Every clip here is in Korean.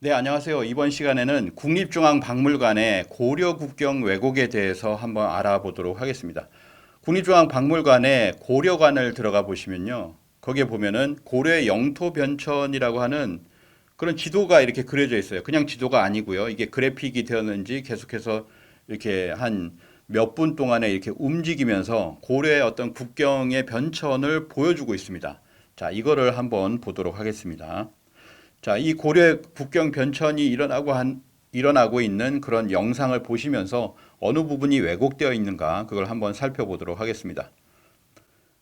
네, 안녕하세요. 이번 시간에는 국립중앙박물관의 고려 국경 왜곡에 대해서 한번 알아보도록 하겠습니다. 국립중앙박물관의 고려관을 들어가 보시면요. 거기에 보면은 고려의 영토 변천이라고 하는 그런 지도가 이렇게 그려져 있어요. 그냥 지도가 아니고요. 이게 그래픽이 되었는지 계속해서 이렇게 한 몇 분 동안에 이렇게 움직이면서 고려의 어떤 국경의 변천을 보여주고 있습니다. 자, 이거를 한번 보도록 하겠습니다. 자, 이 고려 국경 변천이 일어나고 한 일어나고 있는 그런 영상을 보시면서 어느 부분이 왜곡되어 있는가 그걸 한번 살펴보도록 하겠습니다.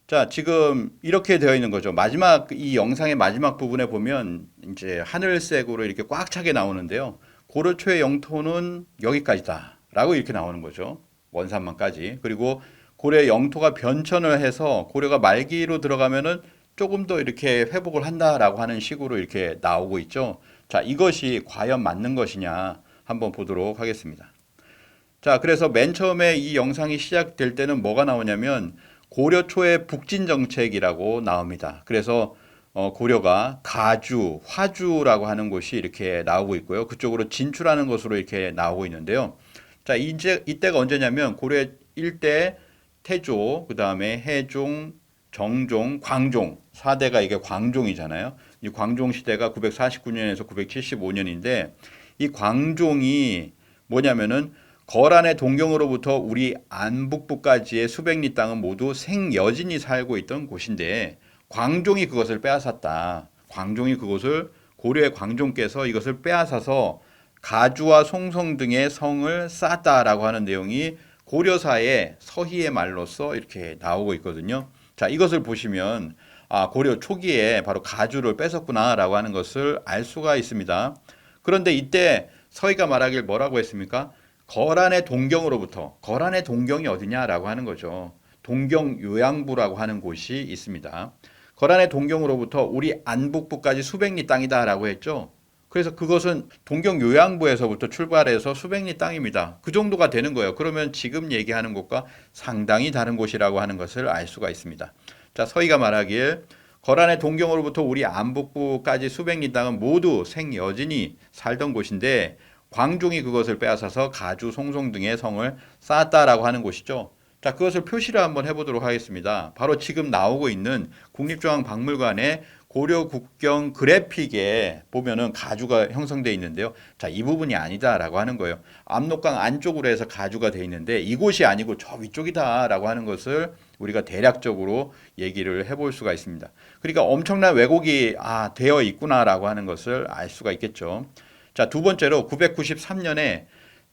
자, 지금 이렇게 되어 있는 거죠. 마지막 이 영상의 마지막 부분에 보면 이제 하늘색으로 이렇게 꽉 차게 나오는데요. 고려 초의 영토는 여기까지다라고 이렇게 나오는 거죠. 원산만까지. 그리고 고려의 영토가 변천을 해서 고려가 말기로 들어가면은 조금 더 이렇게 회복을 한다라고 하는 식으로 이렇게 나오고 있죠. 자, 이것이 과연 맞는 것이냐 한번 보도록 하겠습니다. 자, 그래서 맨 처음에 이 영상이 시작될 때는 뭐가 나오냐면 고려 초의 북진 정책이라고 나옵니다. 그래서 어, 고려가 가주, 화주라고 하는 곳이 이렇게 나오고 있고요. 그쪽으로 진출하는 것으로 이렇게 나오고 있는데요. 자, 이제 이때가 언제냐면 고려 일대 태조, 그다음에 해종, 정종, 광종 4대가 이게 광종이잖아요. 이 광종 시대가 949년에서 975년인데 이 광종이 뭐냐면은 거란의 동경으로부터 우리 안북부까지의 수백 리 땅은 모두 생여진이 살고 있던 곳인데 광종이 그것을 빼앗았다. 광종이 그곳을 고려의 광종께서 이것을 빼앗아서 가주와 송성 등의 성을 쌓았다라고 하는 내용이 고려사의 서희의 말로서 이렇게 나오고 있거든요. 자, 이것을 보시면 아, 고려 초기에 바로 가주를 뺏었구나라고 하는 것을 알 수가 있습니다. 그런데 이때 서희가 말하길 뭐라고 했습니까? 거란의 동경으로부터 거란의 동경이 어디냐라고 하는 거죠. 동경 요양부라고 하는 곳이 있습니다. 거란의 동경으로부터 우리 안북부까지 수백 리 땅이다라고 했죠. 그래서 그것은 동경 요양부에서부터 출발해서 수백 리 땅입니다. 그 정도가 되는 거예요. 그러면 지금 얘기하는 곳과 상당히 다른 곳이라고 하는 것을 알 수가 있습니다. 자, 서희가 말하길 거란의 동경으로부터 우리 안북부까지 수백 리 땅은 모두 생여진이 살던 곳인데 광종이 그것을 빼앗아서 가주, 송송 등의 성을 쌓았다라고 하는 곳이죠. 자, 그것을 표시를 한번 해보도록 하겠습니다. 바로 지금 나오고 있는 국립중앙박물관의 고려 국경 그래픽에 보면은 가주가 형성되어 있는데요. 자, 이 부분이 아니다라고 하는 거예요. 압록강 안쪽으로 해서 가주가 되어 있는데 이곳이 아니고 저 위쪽이다라고 하는 것을 우리가 대략적으로 얘기를 해볼 수가 있습니다. 그러니까 엄청난 왜곡이 아, 되어 있구나라고 하는 것을 알 수가 있겠죠. 자, 두 번째로 993년에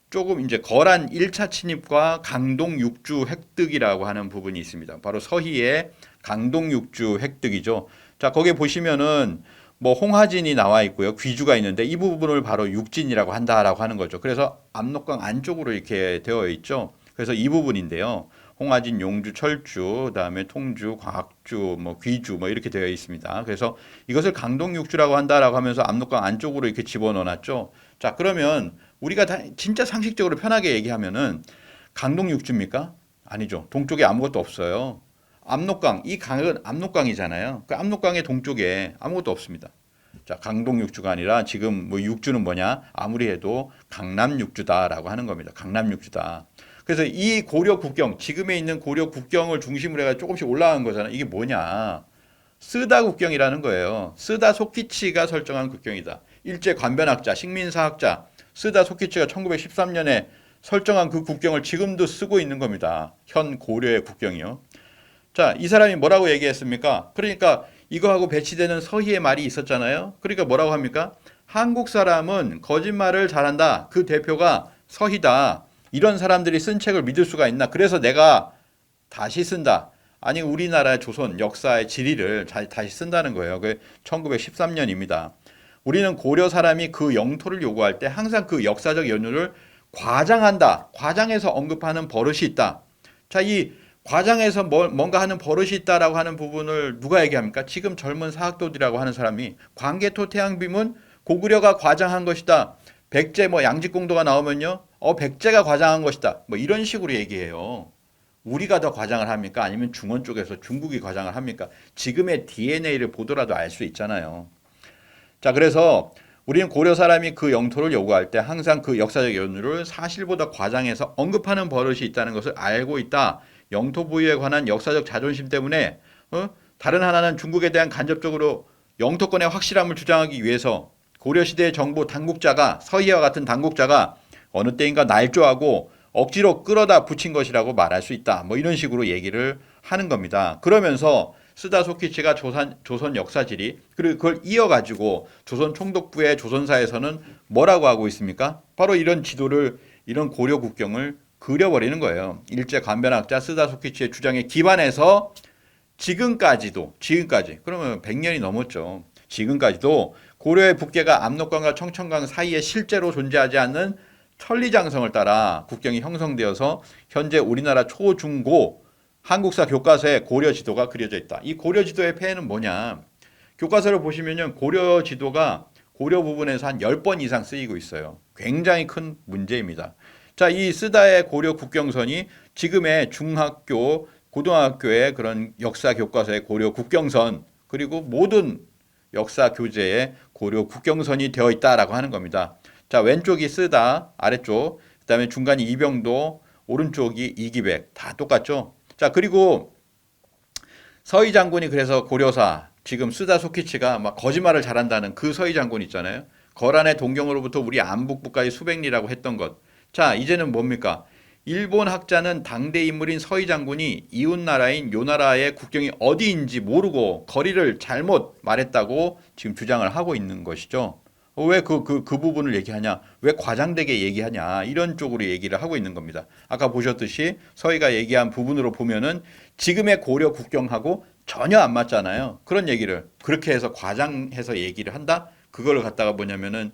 조금 이제 거란 1차 침입과 강동 육주 획득이라고 하는 부분이 있습니다. 바로 서희의 강동 육주 획득이죠. 자, 거기에 보시면은 뭐 홍하진이 나와 있고요. 귀주가 있는데 이 부분을 바로 육진이라고 한다라고 하는 거죠. 그래서 압록강 안쪽으로 이렇게 되어 있죠. 그래서 이 부분인데요. 홍하진, 용주, 철주, 그다음에 통주, 과학주, 뭐 귀주 뭐 이렇게 되어 있습니다. 그래서 이것을 강동육주라고 한다라고 하면서 압록강 안쪽으로 이렇게 집어넣어 놨죠. 자, 그러면 우리가 다 진짜 상식적으로 편하게 얘기하면은 강동육주입니까? 아니죠. 동쪽에 아무것도 없어요. 압록강 이 강은 압록강이잖아요. 그 압록강의 동쪽에 아무것도 없습니다. 자, 강동 육주가 아니라 지금 뭐 육주는 뭐냐? 아무리 해도 강남 육주다라고 하는 겁니다. 강남 육주다. 그래서 이 고려 국경, 지금에 있는 고려 국경을 중심으로 해가 조금씩 올라간 거잖아요. 이게 뭐냐? 쓰다 국경이라는 거예요. 쓰다 소키치가 설정한 국경이다. 일제 관변학자, 식민사학자 쓰다 소키치가 1913년에 설정한 그 국경을 지금도 쓰고 있는 겁니다. 현 고려의 국경이요. 자, 이 사람이 뭐라고 얘기했습니까? 그러니까 이거하고 배치되는 서희의 말이 있었잖아요. 그러니까 뭐라고 합니까? 한국 사람은 거짓말을 잘한다. 그 대표가 서희다. 이런 사람들이 쓴 책을 믿을 수가 있나? 그래서 내가 다시 쓴다. 아니 우리나라 조선 역사의 지리를 다시 쓴다는 거예요. 그 1913년입니다. 우리는 고려 사람이 그 영토를 요구할 때 항상 그 역사적 연유를 과장한다. 과장해서 언급하는 버릇이 있다. 자, 이 과장해서 뭘, 뭔가 하는 버릇이 있다라고 하는 부분을 누가 얘기합니까? 지금 젊은 사학도들이라고 하는 사람이 광개토 태양빔은 고구려가 과장한 것이다. 백제 뭐 양직공도가 나오면요. 어 백제가 과장한 것이다. 뭐 이런 식으로 얘기해요. 우리가 더 과장을 합니까? 아니면 중원 쪽에서 중국이 과장을 합니까? 지금의 DNA를 보더라도 알 수 있잖아요. 자, 그래서 우리는 고려 사람이 그 영토를 요구할 때 항상 그 역사적 연유를 사실보다 과장해서 언급하는 버릇이 있다는 것을 알고 있다. 영토 부위에 관한 역사적 자존심 때문에 어? 다른 하나는 중국에 대한 간접적으로 영토권의 확실함을 주장하기 위해서 고려 시대의 정부 당국자가 서희와 같은 당국자가 어느 때인가 날조하고 억지로 끌어다 붙인 것이라고 말할 수 있다. 뭐 이런 식으로 얘기를 하는 겁니다. 그러면서 스다 소키치가 조선, 조선 역사지리 그리고 그걸 이어가지고 조선 총독부의 조선사에서는 뭐라고 하고 있습니까? 바로 이런 지도를 이런 고려 국경을 그려버리는 거예요. 일제 관변학자 스다 소키치의 주장에 기반해서 지금까지도 지금까지 그러면 100년이 넘었죠. 지금까지도 고려의 북계가 압록강과 청천강 사이에 실제로 존재하지 않는 천리장성을 따라 국경이 형성되어서 현재 우리나라 초중고 한국사 교과서에 고려 지도가 그려져 있다. 이 고려 지도의 폐해는 뭐냐? 교과서를 보시면요. 고려 지도가 고려 부분에서 한 10번 이상 쓰이고 있어요. 굉장히 큰 문제입니다. 자, 이 쓰다의 고려 국경선이 지금의 중학교, 고등학교의 그런 역사 교과서의 고려 국경선 그리고 모든 역사 교재에 고려 국경선이 되어 있다라고 하는 겁니다. 자, 왼쪽이 쓰다, 아래쪽, 그다음에 중간이 이병도, 오른쪽이 이기백 다 똑같죠? 자, 그리고 서희 장군이 그래서 고려사 지금 쓰다 소키치가 막 거짓말을 잘한다는 그 서희 장군 있잖아요. 거란의 동경으로부터 우리 안북부까지 수백 리라고 했던 것. 자, 이제는 뭡니까? 일본 학자는 당대 인물인 서희 장군이 이웃 나라인 요 나라의 국경이 어디인지 모르고 거리를 잘못 말했다고 지금 주장을 하고 있는 것이죠. 왜 그 그 그 부분을 얘기하냐? 왜 과장되게 얘기하냐? 이런 쪽으로 얘기를 하고 있는 겁니다. 아까 보셨듯이 서희가 얘기한 부분으로 보면은 지금의 고려 국경하고 전혀 안 맞잖아요. 그런 얘기를 그렇게 해서 과장해서 얘기를 한다? 그걸 갖다가 뭐냐면은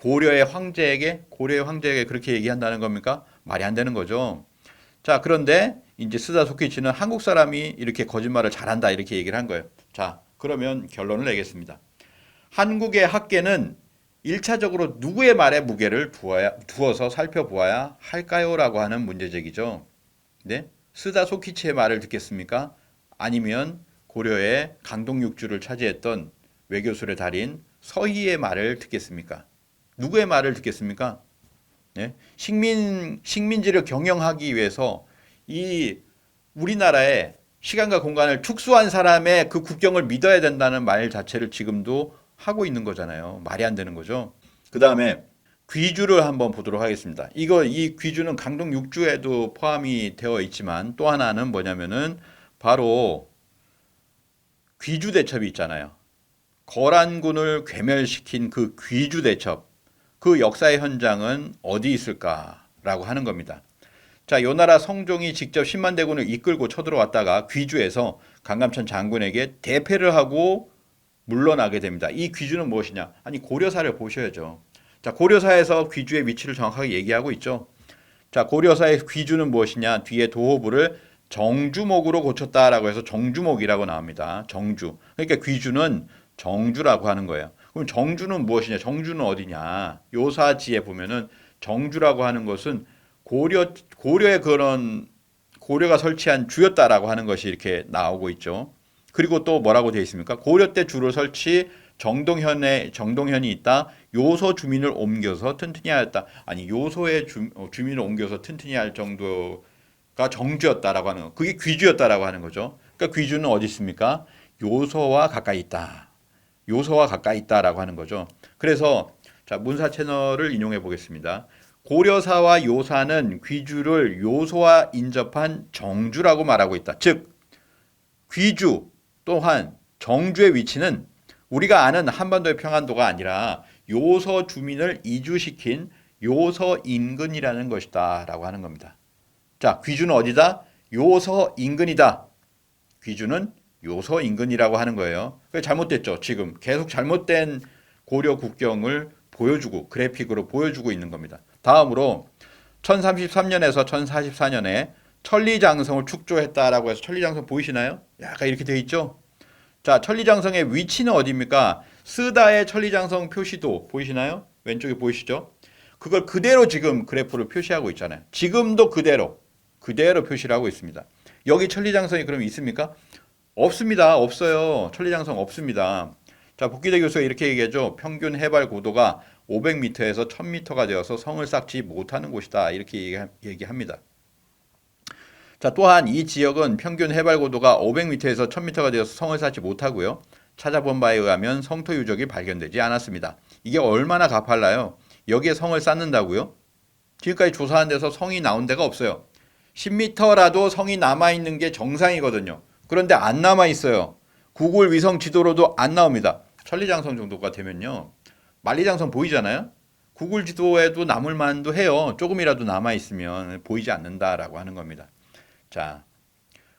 고려의 황제에게 고려의 황제에게 그렇게 얘기한다는 겁니까? 말이 안 되는 거죠. 자, 그런데 이제 스다 소키치는 한국 사람이 이렇게 거짓말을 잘한다 이렇게 얘기를 한 거예요. 자, 그러면 결론을 내겠습니다. 한국의 학계는 일차적으로 누구의 말에 무게를 두어야, 두어서 살펴보아야 할까요?라고 하는 문제제기죠. 네? 스다 소키치의 말을 듣겠습니까? 아니면 고려의 강동육주를 차지했던 외교술의 달인 서희의 말을 듣겠습니까? 누구의 말을 듣겠습니까? 네? 식민 식민지를 경영하기 위해서 이 우리나라의 시간과 공간을 축소한 사람의 그 국경을 믿어야 된다는 말 자체를 지금도 하고 있는 거잖아요. 말이 안 되는 거죠. 그 다음에 귀주를 한번 보도록 하겠습니다. 이거 이 귀주는 강동 육주에도 포함이 되어 있지만 또 하나는 뭐냐면은 바로 귀주 대첩이 있잖아요. 거란군을 괴멸시킨 그 귀주 대첩. 그 역사의 현장은 어디 있을까라고 하는 겁니다. 자, 요 나라 성종이 직접 10만 대군을 이끌고 쳐들어왔다가 귀주에서 강감천 장군에게 대패를 하고 물러나게 됩니다. 이 귀주는 무엇이냐? 아니 고려사를 보셔야죠. 자, 고려사에서 귀주의 위치를 정확하게 얘기하고 있죠. 자, 고려사의 귀주는 무엇이냐? 뒤에 도호부를 정주목으로 고쳤다라고 해서 정주목이라고 나옵니다. 정주. 그러니까 귀주는 정주라고 하는 거예요. 그럼 정주는 무엇이냐? 정주는 어디냐? 요사지에 보면은 정주라고 하는 것은 고려 고려의 그런 고려가 설치한 주였다라고 하는 것이 이렇게 나오고 있죠. 그리고 또 뭐라고 되어 있습니까? 고려 때 주를 설치 정동현에 정동현이 있다. 요소 주민을 옮겨서 튼튼히 하였다. 아니 요소의 주, 어, 주민을 옮겨서 튼튼히 할 정도가 정주였다라고 하는 거. 그게 귀주였다라고 하는 거죠. 그러니까 귀주는 어디 있습니까? 요소와 가까이 있다. 요소와 가까이 있다라고 하는 거죠. 그래서 자 문사 채널을 인용해 보겠습니다. 고려사와 요사는 귀주를 요소와 인접한 정주라고 말하고 있다. 즉 귀주 또한 정주의 위치는 우리가 아는 한반도의 평안도가 아니라 요서 주민을 이주시킨 요서 인근이라는 것이다 라고 하는 겁니다. 자, 귀주는 어디다? 요서 인근이다. 귀주는 요서 인근이라고 하는 거예요. 그게 잘못됐죠. 지금 계속 잘못된 고려 국경을 보여주고 그래픽으로 보여주고 있는 겁니다. 다음으로 1033년에서 1044년에 천리장성을 축조했다라고 해서 천리장성 보이시나요? 약간 이렇게 돼 있죠. 자, 천리장성의 위치는 어디입니까? 스다의 천리장성 표시도 보이시나요? 왼쪽에 보이시죠? 그걸 그대로 지금 그래프로 표시하고 있잖아요. 지금도 그대로 그대로 표시를 하고 있습니다. 여기 천리장성이 그럼 있습니까? 없습니다. 없어요. 천리장성 없습니다. 자, 복기대 교수가 이렇게 얘기하죠. 평균 해발 고도가 500m에서 1000m가 되어서 성을 쌓지 못하는 곳이다. 이렇게 얘기합니다. 자, 또한 이 지역은 평균 해발 고도가 500m에서 1000m가 되어서 성을 쌓지 못하고요. 찾아본 바에 의하면 성토 유적이 발견되지 않았습니다. 이게 얼마나 가팔라요? 여기에 성을 쌓는다고요? 지금까지 조사한 데서 성이 나온 데가 없어요. 10m라도 성이 남아 있는 게 정상이거든요. 그런데 안 남아 있어요. 구글 위성 지도로도 안 나옵니다. 천리장성 정도가 되면요. 만리장성 보이잖아요. 구글 지도에도 남을 만도 해요. 조금이라도 남아 있으면 보이지 않는다라고 하는 겁니다. 자,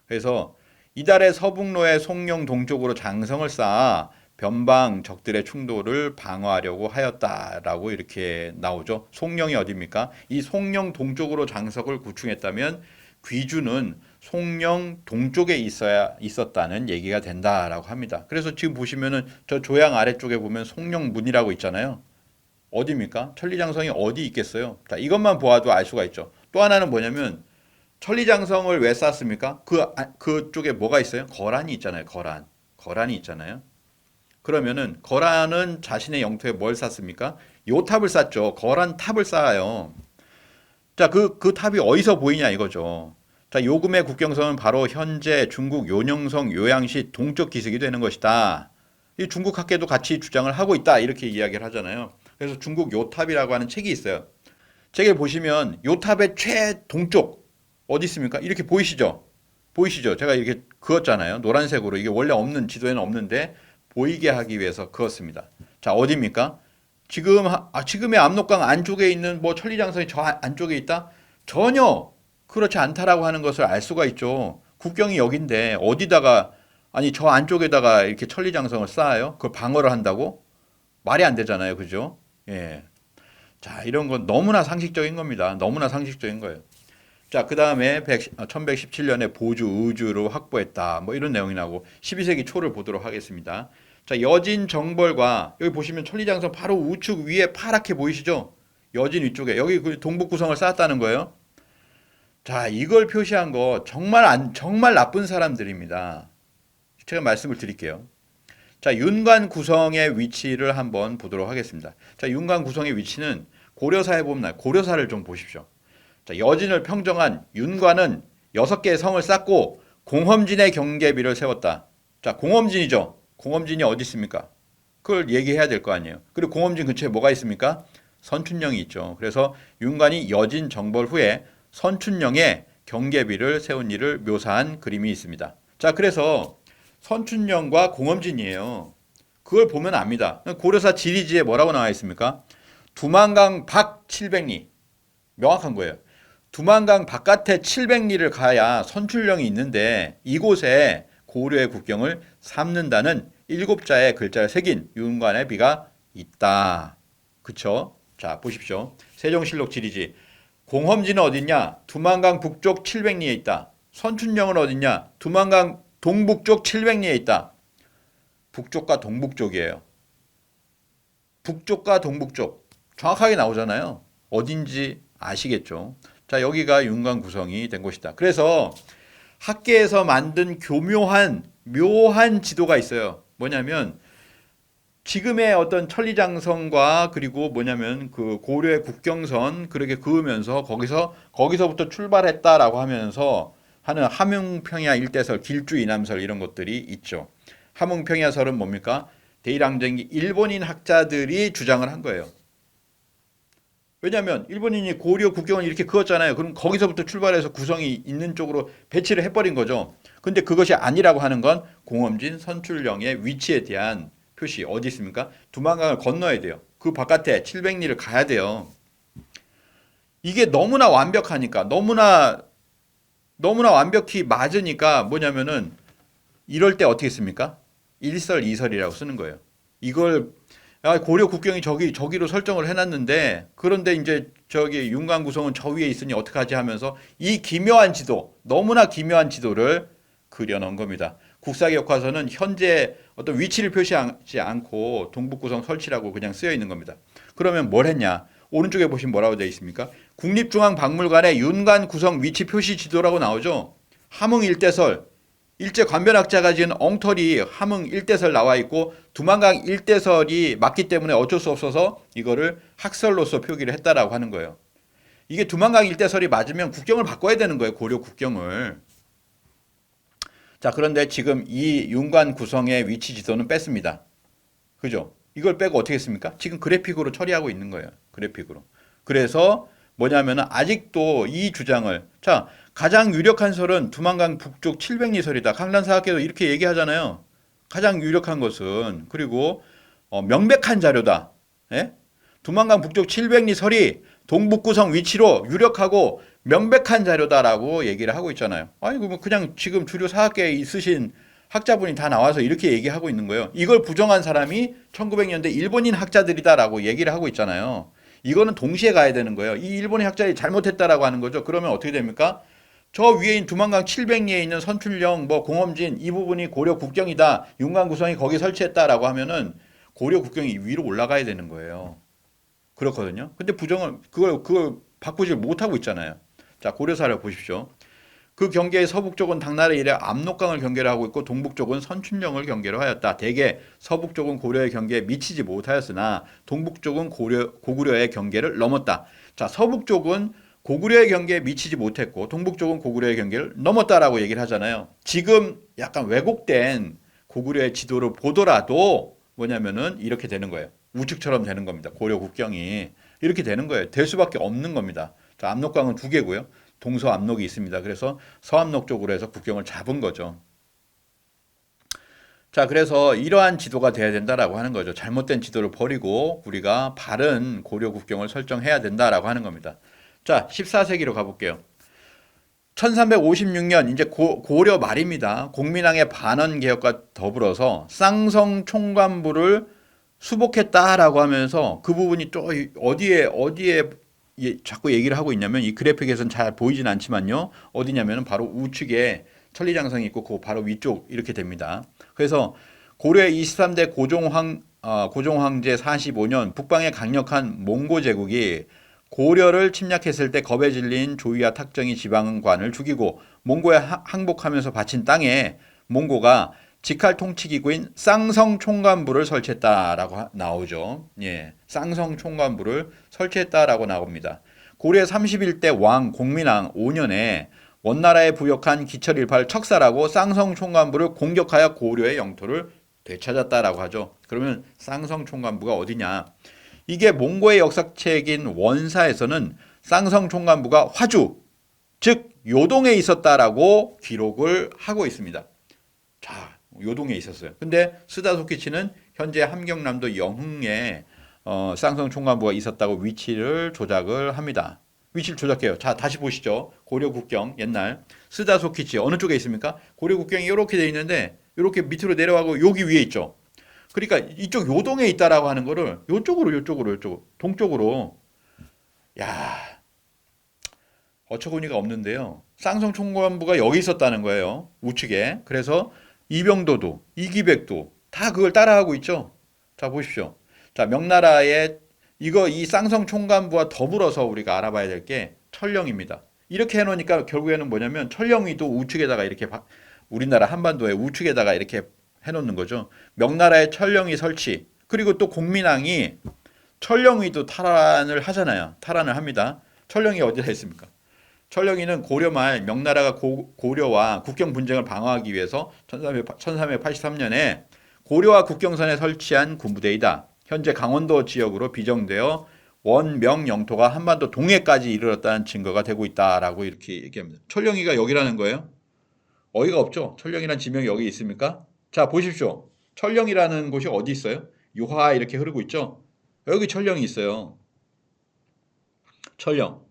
그래서 이달의 서북로의 송령 동쪽으로 장성을 쌓아 변방 적들의 충돌을 방어하려고 하였다라고 이렇게 나오죠. 송령이 어디입니까? 이 송령 동쪽으로 장석을 구축했다면 귀주는 송령 동쪽에 있어야 있었다는 얘기가 된다라고 합니다. 그래서 지금 보시면은 저 조양 아래쪽에 보면 송령문이라고 있잖아요. 어디입니까? 천리장성이 어디 있겠어요? 자, 이것만 보아도 알 수가 있죠. 또 하나는 뭐냐면 천리장성을 왜 쌓습니까? 그 아- 그쪽에 뭐가 있어요? 거란이 있잖아요. 거란. 거란이 있잖아요. 그러면은 거란은 자신의 영토에 뭘 쌓습니까? 요 탑을 쌓죠. 거란 탑을 쌓아요. 자, 그, 그 탑이 어디서 보이냐 이거죠. 자, 요금의 국경선은 바로 현재 중국 요령성 요양시 동쪽 기슭이 되는 것이다. 이 중국 학계도 같이 주장을 하고 있다. 이렇게 이야기를 하잖아요. 그래서 중국 요탑이라고 하는 책이 있어요. 책에 보시면 요탑의 최동쪽 어디 있습니까? 이렇게 보이시죠? 보이시죠? 제가 이렇게 그었잖아요. 노란색으로 이게 원래 없는 지도에는 없는데 보이게 하기 위해서 그었습니다. 자, 어디입니까? 지금 하- 아, 지금의 압록강 안쪽에 있는 뭐 천리장성이 저 안- 안쪽에 있다? 전혀 그렇지 않다라고 하는 것을 알 수가 있죠. 국경이 여긴데 어디다가 아니 저 안쪽에다가 이렇게 천리장성을 쌓아요? 그걸 방어를 한다고? 말이 안 되잖아요. 그죠? 예. 자, 이런 건 너무나 상식적인 겁니다. 너무나 상식적인 거예요. 자, 그 다음에 1117년에 보주 의주를 확보했다. 뭐 이런 내용이 나오고 12세기 초를 보도록 하겠습니다. 자, 여진 정벌과 여기 보시면 천리장성 바로 우측 위에 파랗게 보이시죠? 여진 위쪽에 여기 그 동북 구성을 쌓았다는 거예요. 자, 이걸 표시한 거 정말 안 정말 나쁜 사람들입니다. 제가 말씀을 드릴게요. 자, 윤관 구성의 위치를 한번 보도록 하겠습니다. 자, 윤관 구성의 위치는 고려사에 보면 고려사를 좀 보십시오. 자, 여진을 평정한 윤관은 여섯 개의 성을 쌓고 공험진의 경계비를 세웠다. 자, 공험진이죠. 공험진이 어디 있습니까? 그걸 얘기해야 될 거 아니에요. 그리고 공험진 근처에 뭐가 있습니까? 선춘령이 있죠. 그래서 윤관이 여진 정벌 후에 선춘령의 경계비를 세운 일을 묘사한 그림이 있습니다. 자, 그래서 선춘령과 공험진이에요. 그걸 보면 압니다. 고려사 지리지에 뭐라고 나와 있습니까? 두만강 밖 700리. 명확한 거예요. 두만강 바깥에 700리를 가야 선출령이 있는데 이곳에 고려의 국경을 삼는다는 일곱 자의 글자를 새긴 윤관의 비가 있다. 그쵸? 자, 보십시오. 세종실록 지리지. 공험지는 어딨냐? 두만강 북쪽 700리에 있다. 선춘령은 어딨냐? 두만강 동북쪽 700리에 있다. 북쪽과 동북쪽이에요. 북쪽과 동북쪽. 정확하게 나오잖아요. 어딘지 아시겠죠? 자, 여기가 윤관 구성이 된 곳이다. 그래서 학계에서 만든 교묘한 묘한 지도가 있어요. 뭐냐면 지금의 어떤 천리장성과 그리고 뭐냐면 그 고려의 국경선 그렇게 그으면서 거기서 거기서부터 출발했다라고 하면서 하는 함흥평야 일대설, 길주 이남설 이런 것들이 있죠. 함흥평야설은 뭡니까? 대일항쟁기 일본인 학자들이 주장을 한 거예요. 왜냐하면 일본인이 고려 국경을 이렇게 그었잖아요. 그럼 거기서부터 출발해서 구성이 있는 쪽으로 배치를 해버린 거죠. 근데 그것이 아니라고 하는 건 공엄진 선출령의 위치에 대한 표시 어디 있습니까? 두만강을 건너야 돼요. 그 바깥에 700리를 가야 돼요. 이게 너무나 완벽하니까 너무나 너무나 완벽히 맞으니까 뭐냐면은 이럴 때 어떻게 씁니까? 일설 이설이라고 쓰는 거예요. 이걸 아, 고려 국경이 저기 저기로 설정을 해놨는데 그런데 이제 저기 윤관 구성은 저 위에 있으니 어떡하지 하면서 이 기묘한 지도 너무나 기묘한 지도를 그려놓은 겁니다. 국사교과서는 현재 어떤 위치를 표시하지 않고 동북 구성 설치라고 그냥 쓰여 있는 겁니다. 그러면 뭘 했냐? 오른쪽에 보시면 뭐라고 되어 있습니까? 국립중앙박물관의 윤관 구성 위치 표시 지도라고 나오죠. 함흥 일대설 일제 관변학자가 지은 엉터리 함흥 일대설 나와 있고 두만강 일대설이 맞기 때문에 어쩔 수 없어서 이거를 학설로서 표기를 했다라고 하는 거예요. 이게 두만강 일대설이 맞으면 국경을 바꿔야 되는 거예요. 고려 국경을. 자, 그런데 지금 이 윤관 구성의 위치 지도는 뺐습니다. 그죠? 이걸 빼고 어떻게 했습니까? 지금 그래픽으로 처리하고 있는 거예요. 그래픽으로. 그래서 뭐냐면은 아직도 이 주장을 자, 가장 유력한 설은 두만강 북쪽 700리 설이다. 강란사학계도 이렇게 얘기하잖아요. 가장 유력한 것은 그리고 어, 명백한 자료다. 예? 두만강 북쪽 700리 설이 동북구성 위치로 유력하고 명백한 자료다라고 얘기를 하고 있잖아요. 아니 그러면 그냥 지금 주류 사학계에 있으신 학자분이 다 나와서 이렇게 얘기하고 있는 거예요. 이걸 부정한 사람이 1900년대 일본인 학자들이다라고 얘기를 하고 있잖아요. 이거는 동시에 가야 되는 거예요. 이 일본의 학자들이 잘못했다라고 하는 거죠. 그러면 어떻게 됩니까? 저 위에인 두만강 700리에 있는 선출령, 뭐 공엄진 이 부분이 고려 국경이다. 윤관 구성이 거기 설치했다라고 하면은 고려 국경이 위로 올라가야 되는 거예요. 그렇거든요. 근데 부정을 그걸 그걸 바꾸지 못하고 있잖아요. 자 고려사를 보십시오. 그 경계의 서북 쪽은 당나라 이래 압록강을 경계를 하고 있고 동북 쪽은 선춘령을 경계로 하였다. 대개 서북 쪽은 고려의 경계에 미치지 못하였으나 동북 쪽은 고려 고구려의 경계를 넘었다. 자 서북 쪽은 고구려의 경계에 미치지 못했고 동북 쪽은 고구려의 경계를 넘었다라고 얘기를 하잖아요. 지금 약간 왜곡된 고구려의 지도를 보더라도 뭐냐면은 이렇게 되는 거예요. 우측처럼 되는 겁니다. 고려 국경이 이렇게 되는 거예요. 될 수밖에 없는 겁니다. 자, 압록강은 두 개고요. 동서 압록이 있습니다. 그래서 서압록 쪽으로 해서 국경을 잡은 거죠. 자, 그래서 이러한 지도가 돼야 된다라고 하는 거죠. 잘못된 지도를 버리고 우리가 바른 고려 국경을 설정해야 된다라고 하는 겁니다. 자, 14세기로 가볼게요. 1356년 이제 고, 고려 말입니다. 공민왕의 반원 개혁과 더불어서 쌍성 총관부를 수복했다라고 하면서 그 부분이 또 어디에 어디에 예, 자꾸 얘기를 하고 있냐면 이 그래픽에서는 잘 보이진 않지만요. 어디냐면은 바로 우측에 천리장성이 있고 그 바로 위쪽 이렇게 됩니다. 그래서 고려의 23대 고종황 어, 고종황제 45년 북방의 강력한 몽고 제국이 고려를 침략했을 때 겁에 질린 조이와 탁정이 지방관을 죽이고 몽고에 항복하면서 바친 땅에 몽고가 직할 통치기구인 쌍성 총관부를 설치했다라고 나오죠. 예. 쌍성 총관부를 설치했다라고 나옵니다. 고려 31대 왕 공민왕 5년에 원나라에 부역한 기철 일파를 척살하고 쌍성 총관부를 공격하여 고려의 영토를 되찾았다라고 하죠. 그러면 쌍성 총관부가 어디냐? 이게 몽고의 역사책인 원사에서는 쌍성 총관부가 화주, 즉 요동에 있었다라고 기록을 하고 있습니다. 자, 요동에 있었어요. 근데 스다소키치는 현재 함경남도 영흥에 어, 쌍성 총관부가 있었다고 위치를 조작을 합니다. 위치를 조작해요. 자, 다시 보시죠. 고려 국경 옛날 스다소키치 어느 쪽에 있습니까? 고려 국경이 이렇게 돼 있는데 이렇게 밑으로 내려가고 여기 위에 있죠. 그러니까 이쪽 요동에 있다라고 하는 거를 요쪽으로 요쪽으로 요쪽 동쪽으로 야 어처구니가 없는데요. 쌍성 총관부가 여기 있었다는 거예요. 우측에. 그래서 이병도도 이기백도 다 그걸 따라하고 있죠. 자 보십시오. 자 명나라의 이거 이 쌍성 총관부와 더불어서 우리가 알아봐야 될게 철령입니다. 이렇게 해놓으니까 결국에는 뭐냐면 철령이도 우측에다가 이렇게 우리나라 한반도의 우측에다가 이렇게 해놓는 거죠. 명나라의 철령이 설치 그리고 또 공민왕이 철령이도 탈환을 하잖아요. 탈환을 합니다. 철령이 어디다 있습니까? 철령이는 고려 말 명나라가 고, 고려와 국경 분쟁을 방어하기 위해서 1383년에 고려와 국경선에 설치한 군부대이다. 현재 강원도 지역으로 비정되어 원명 영토가 한반도 동해까지 이르렀다는 증거가 되고 있다라고 이렇게 얘기합니다. 철령이가 여기라는 거예요? 어이가 없죠. 철령이라는 지명이 여기 있습니까? 자 보십시오. 철령이라는 곳이 어디 있어요? 유화 이렇게 흐르고 있죠. 여기 철령이 있어요. 철령.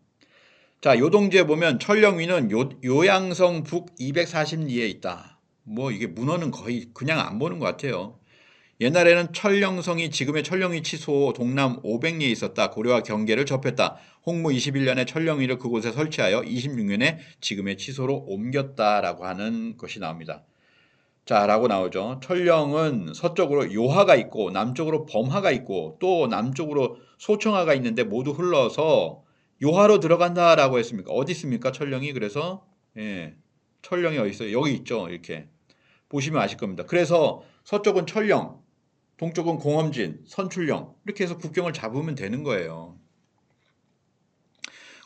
자, 요동지에 보면 철령위는 요, 요양성 북 240리에 있다. 뭐 이게 문어는 거의 그냥 안 보는 것 같아요. 옛날에는 철령성이 지금의 철령위 치소 동남 500리에 있었다. 고려와 경계를 접했다. 홍무 21년에 철령위를 그곳에 설치하여 26년에 지금의 치소로 옮겼다라고 하는 것이 나옵니다. 자, 라고 나오죠. 철령은 서쪽으로 요하가 있고 남쪽으로 범하가 있고 또 남쪽으로 소청하가 있는데 모두 흘러서 요하로 들어간다라고 했습니까? 어디 있습니까? 철령이 그래서 예, 철령이 어디 있어요? 여기 있죠. 이렇게 보시면 아실 겁니다. 그래서 서쪽은 철령, 동쪽은 공험진, 선출령 이렇게 해서 국경을 잡으면 되는 거예요.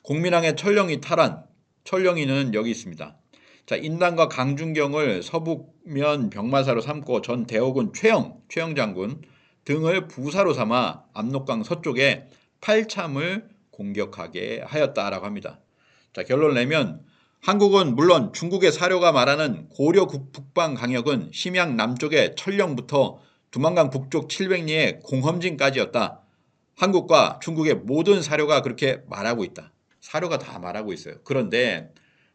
공민왕의 철령이 탈환, 철령이는 여기 있습니다. 자, 인당과 강준경을 서북면 병마사로 삼고 전 대호군 최영, 최영 장군 등을 부사로 삼아 압록강 서쪽에 팔참을 공격하게 하였다라고 합니다. 자, 결론을 내면 한국은 물론 중국의 사료가 말하는 고려 국- 북방 강역은 심양 남쪽의 철령부터 두만강 북쪽 700리의 공험진까지였다. 한국과 중국의 모든 사료가 그렇게 말하고 있다. 사료가 다 말하고 있어요. 그런데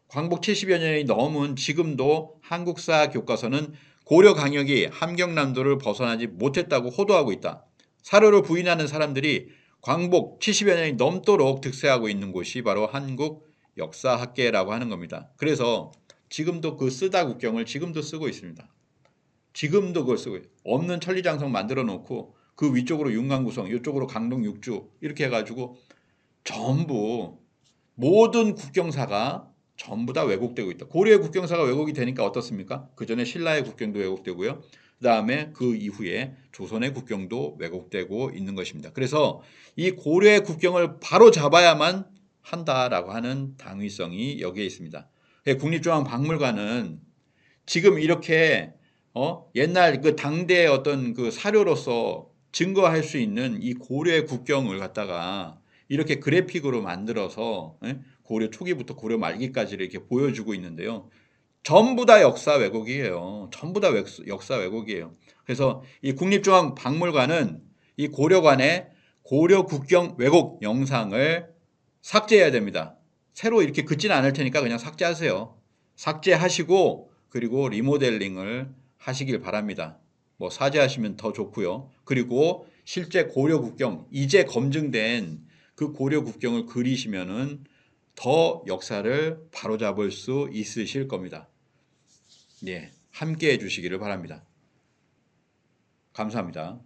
광복 70여 년이 넘은 지금도 한국사 교과서는 고려 강역이 함경남도를 벗어나지 못했다고 호도하고 있다. 사료를 부인하는 사람들이 광복 70여 년이 넘도록 득세하고 있는 곳이 바로 한국 역사학계라고 하는 겁니다. 그래서 지금도 그 쓰다 국경을 지금도 쓰고 있습니다. 지금도 그걸 쓰고. 없는 천리장성 만들어 놓고 그 위쪽으로 윤강구성, 이쪽으로 강동 육주 이렇게 해가지고 전부 모든 국경사가 전부 다 왜곡되고 있다. 고려의 국경사가 왜곡이 되니까 어떻습니까? 그 전에 신라의 국경도 왜곡되고요. 그 다음에 그 이후에 조선의 국경도 왜곡되고 있는 것입니다. 그래서 이 고려의 국경을 바로 잡아야만 한다라고 하는 당위성이 여기에 있습니다. 예, 국립중앙박물관은 지금 이렇게 어? 옛날 그 당대의 어떤 그 사료로서 증거할 수 있는 이 고려의 국경을 갖다가 이렇게 그래픽으로 만들어서 예? 고려 초기부터 고려 말기까지를 이렇게 보여주고 있는데요. 전부 다 역사 왜곡이에요. 전부 다 역- 역사 왜곡이에요. 그래서 이 국립중앙박물관은 이 고려관의 고려 국경 왜곡 영상을 삭제해야 됩니다. 새로 이렇게 긋지는 않을 테니까 그냥 삭제하세요. 삭제하시고 그리고 리모델링을 하시길 바랍니다. 뭐 사죄하시면 더 좋고요. 그리고 실제 고려 국경 이제 검증된 그 고려 국경을 그리시면은 더 역사를 바로잡을 수 있으실 겁니다. 예, 함께 해주시기를 바랍니다. 감사합니다.